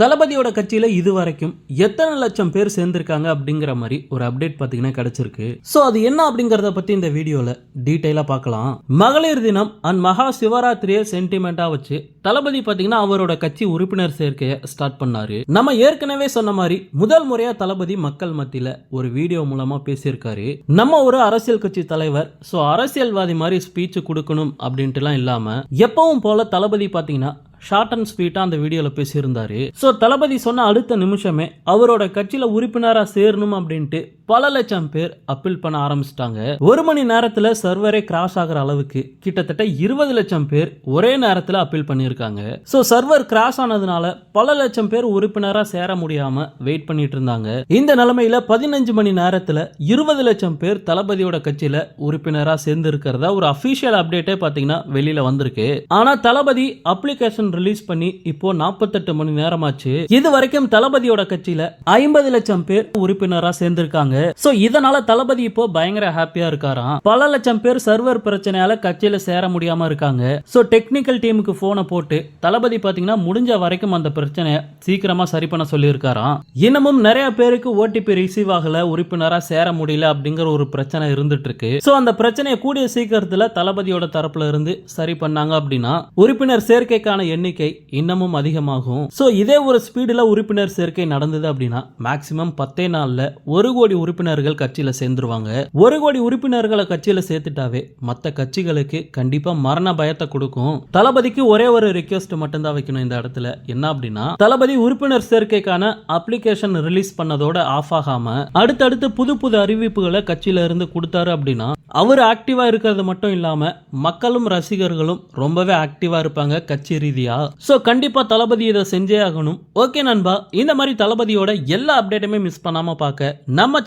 தளபதியோட கட்சியில இது வரைக்கும் எத்தனை லட்சம் பேர் சேர்ந்திருக்காங்க அப்படிங்கிற மாதிரி ஒரு அப்டேட் பாத்தீங்கன்னா கிடைச்சிருக்கு. சோ அது என்ன அப்படிங்கறத பத்தி இந்த வீடியோல டீடைலா பார்க்கலாம். மகளிர் தினம் அண்ட் மகா சிவராத்திரியை சென்டிமெண்டா வச்சு தளபதி பாத்தீங்கன்னா அவரோட கட்சி உறுப்பினர் சேர்க்கையை ஸ்டார்ட் பண்ணாரு. நம்ம ஏற்கனவே சொன்ன மாதிரி முதல் முறையா தளபதி மக்கள் மத்தியில ஒரு வீடியோ மூலமா பேசியிருக்காரு. நம்ம ஒரு அரசியல் கட்சி தலைவர் சோ அரசியல்வாதி மாதிரி ஸ்பீச் கொடுக்கணும் அப்படின்ட்டுலாம் இல்லாம எப்பவும் போல தளபதி பாத்தீங்கன்னா ஷார்ட் அண்ட் ஸ்வீட்டாக அந்த வீடியோவில் பேசியிருந்தார். ஸோ தளபதி சொன்ன அடுத்த நிமிஷமே அவரோட கட்சியில் உறுப்பினராக சேரணும் அப்படின்ட்டு பல லட்சம் பேர் அப்பீல் பண்ண ஆரம்பிச்சிட்டாங்க. ஒரு மணி நேரத்துல சர்வரே கிராஸ் ஆகிற அளவுக்கு கிட்டத்தட்ட இருபது லட்சம் பேர் ஒரே நேரத்துல அப்பீல் பண்ணியிருக்காங்க. சோ சர்வர் கிராஸ் ஆனதுனால பல லட்சம் பேர் உறுப்பினரா சேர முடியாம வெயிட் பண்ணிட்டு இருந்தாங்க. இந்த நிலைமையில பதினஞ்சு மணி நேரத்துல இருபது லட்சம் பேர் தளபதியோட கட்சியில உறுப்பினரா சேர்ந்து இருக்கிறதா ஒரு அபிஷியல் அப்டேட்டே பாத்தீங்கன்னா வெளியில வந்திருக்கு. ஆனா தளபதி அப்ளிகேஷன் ரிலீஸ் பண்ணி இப்போ நாற்பத்தெட்டு மணி நேரமாச்சு. இது வரைக்கும் தளபதியோட கட்சியில ஐம்பது லட்சம் பேர் உறுப்பினரா சேர்ந்திருக்காங்க. இருக்காரு ஸோ இதனால தளபதி இப்போ பயங்கர ஹாப்பியா இருக்காராம். பல லட்சம் பேர் சர்வர் பிரச்சனையால கட்சியில சேர முடியாம இருக்காங்க. ஸோ டெக்னிக்கல் டீமுக்கு போனை போட்டு தளபதி பாத்தீங்கன்னா முடிஞ்ச வரைக்கும் அந்த பிரச்சனையை சீக்கிரமா சரி பண்ண சொல்லியிருக்காராம். இன்னமும் நிறைய பேருக்கு ஓடிபி ரிசீவ் ஆகல உறுப்பினரா சேர முடியல அப்படிங்கிற ஒரு பிரச்சனை இருந்துட்டு இருக்கு ஸோ அந்த பிரச்சனையை கூடிய சீக்கிரத்தில் தளபதியோட தரப்புல இருந்து சரி பண்ணாங்க அப்படின்னா உறுப்பினர் சேர்க்கைக்கான எண்ணிக்கை இன்னமும் அதிகமாகும். ஸோ இதே ஒரு ஸ்பீடில் உறுப்பினர் சேர்க்கை நடந்தது அப்படின்னா மேக்சிமம் பத்தே நாளில் ஒரு கோடி உறுப்பினர்கள் கட்சியில சேர்ந்துருவாங்க. ஒரு கோடி உறுப்பினர்களை கட்சியில சேர்த்துட்டாவே மத்த கட்சிகளுக்கு கண்டிப்பா மரண பயத்தை கொடுக்கும். தளபதிக்கு ஒரே ஒரு ரிக்வெஸ்ட் மட்டும்தான் வைக்கணும் இந்த இடத்துல. என்ன அப்படின்னா தளபதி உறுப்பினர் சேர்க்கைக்கான அப்ளிகேஷன் ரிலீஸ் பண்ணதோட ஆஃப் ஆகாம அடுத்தடுத்து புது புது அறிவிப்புகளை கட்சியில இருந்து கொடுத்தாரு அப்படின்னா அவர் ஆக்டிவா இருக்கிறது மட்டும் இல்லாம மக்களும் ரசிகர்களும் ரொம்பவே ஆக்டிவா இருப்பாங்க கட்சி ரீதியா. சோ கண்டிப்பா தளபதி இதை செஞ்சே ஆகணும். ஓகே நண்பா. இந்த மாதிரி தளபதியோட எல்லா அப்டேட்டுமே மிஸ் பண்ணாம பார்க்க நம்ம